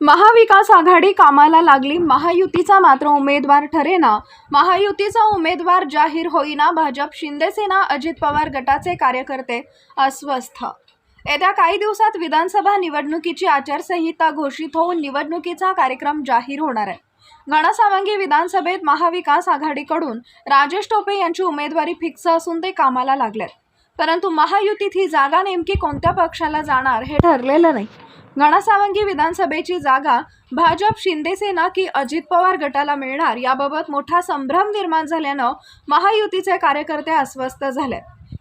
महाविकास आघाडी कामाला लागली. महायुतीचा मात्र उमेदवार ठरेना. महायुतीचा उमेदवार जाहीर होईना भाजप शिंदेसेना अजित पवार गटाचे कार्यकर्ते अस्वस्थ. येत्या काही दिवसात विधानसभा निवडणुकीची आचारसंहिता घोषित होऊन निवडणुकीचा कार्यक्रम जाहीर होणार आहे. घणसावंगी विधानसभेत महाविकास आघाडीकडून राजेश टोपे यांची उमेदवारी फिक्स असून ते कामाला लागलेत. परंतु महायुतीत ही जागा नेमकी कोणत्या पक्षाला जाणार हे ठरलेलं नाही. घणासावंगी विधानसभेची जागा भाजप शिंदेसेना की अजित पवार गटाला मिळणार याबाबत मोठा संभ्रम निर्माण झाल्यानं महायुतीचे कार्यकर्ते अस्वस्थ झाले.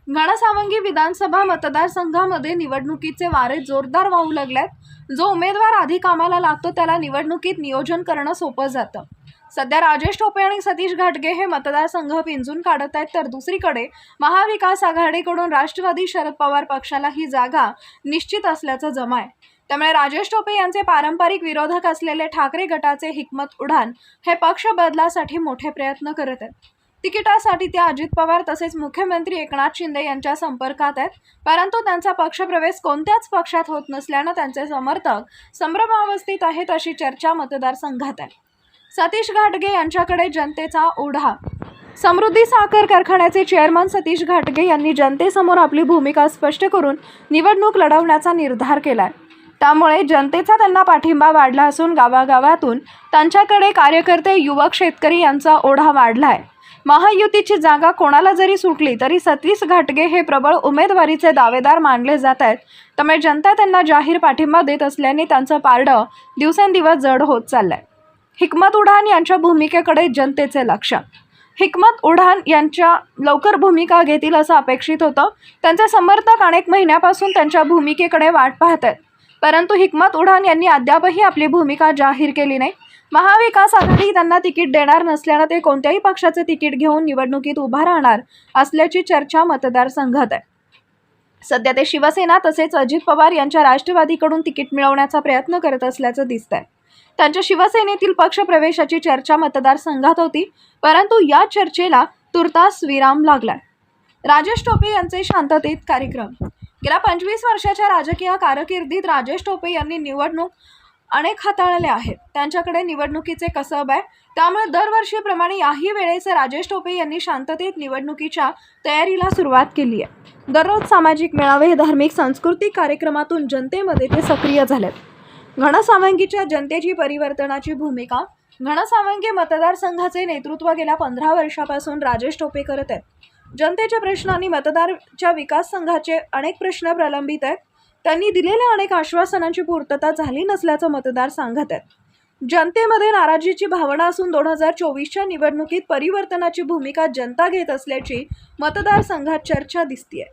घनसावंगी विधानसभा मतदारसंघामध्ये निवडणुकीचे वारे जोरदार वाहू लागलेत. जो उमेदवार आधी कामाला लागतो त्याला निवडणुकीत नियोजन करणं सोपं जातं. सध्या राजेश टोपे आणि सतीश घाटगे हे मतदारसंघ पिंजून काढत आहेत तर दुसरीकडे महाविकास आघाडीकडून राष्ट्रवादी शरद पवार पक्षाला ही जागा निश्चित असल्याचं जमा आहे त्यामुळे राजेश टोपे यांचे पारंपरिक विरोधक असलेले ठाकरे गटाचे हिकमत उडान हे पक्ष बदलासाठी मोठे प्रयत्न करत आहेत. तिकिटासाठी ते अजित पवार तसेच मुख्यमंत्री एकनाथ शिंदे यांच्या संपर्कात आहेत. परंतु त्यांचा पक्षप्रवेश कोणत्याच पक्षात होत नसल्यानं त्यांचे समर्थक संभ्रमावस्थेत आहेत अशी चर्चा मतदारसंघात आहे. सतीश घाटगे यांच्याकडे जनतेचा ओढा. समृद्धी साखर कारखान्याचे चेअरमन सतीश घाटगे यांनी जनतेसमोर आपली भूमिका स्पष्ट करून निवडणूक लढवण्याचा निर्धार केला आहे त्यामुळे जनतेचा त्यांना पाठिंबा वाढला असून गावागावातून त्यांच्याकडे कार्यकर्ते युवक शेतकरी यांचा ओढा वाढला आहे महायुतीची जागा कोणाला जरी सुटली तरी सतीश घाटगे हे प्रबळ उमेदवारीचे दावेदार मानले जात आहेत. त्यामुळे जनता त्यांना जाहीर पाठिंबा देत असल्याने त्यांचं पारडं दिवसेंदिवस जड होत चाललंय. हिकमत उडान यांच्या भूमिकेकडे जनतेचे लक्ष. हिकमत उडान यांच्या लवकर भूमिका घेतील असं अपेक्षित होतं. त्यांचे समर्थक अनेक महिन्यापासून त्यांच्या भूमिकेकडे वाट पाहत आहेत. परंतु हिकमत उडान यांनी अद्यापही आपली भूमिका जाहीर केली नाही. महाविकास आघाडी त्यांना तिकीट देणार नसल्यानं ते कोणत्याही पक्षाचे तिकीट घेऊन निवडणुकीत उभा राहणार असल्याची चर्चा मतदारसंघात आहे. सध्या ते शिवसेना तसेच अजित पवार यांच्या राष्ट्रवादीकडून तिकीट मिळवण्याचा प्रयत्न करत असल्याचं दिसतंय. त्यांच्या शिवसेनेतील पक्षप्रवेशाची चर्चा मतदारसंघात होती परंतु या चर्चेला तुर्तास विराम लागलाय. राजेश टोपे यांचे शांततेत कार्यक्रम गेल्या पंचवीस वर्षाच्या राजकीय कारकिर्दीत राजेश टोपे यांनी निवडणूक अनेक हाताळल्या आहेत. त्यांच्याकडे निवडणुकीचे कसब आहे. त्यामुळे दरवर्षीप्रमाणे याही वेळेस राजेश टोपे यांनी शांततेत निवडणुकीच्या तयारीला सुरुवात केली आहे. दररोज सामाजिक मेळावे धार्मिक सांस्कृतिक कार्यक्रमातून जनतेमध्ये ते सक्रिय झालेत. घनसावंगीच्या जनतेची परिवर्तनाची भूमिका घनसावंगी मतदारसंघाचे नेतृत्व गेल्या पंधरा वर्षापासून राजेश टोपे करत आहेत. जनतेच्या प्रश्नांनी मतदारच्या विकास संघाचे अनेक प्रश्न प्रलंबित आहेत. त्यांनी दिलेल्या अनेक आश्वासनांची पूर्तता झाली नसल्याचं मतदार सांगत आहेत. जनतेमध्ये नाराजीची भावना असून दोन हजार चोवीसच्या निवडणुकीत परिवर्तनाची भूमिका जनता घेत असल्याची मतदारसंघात चर्चा दिसतीये.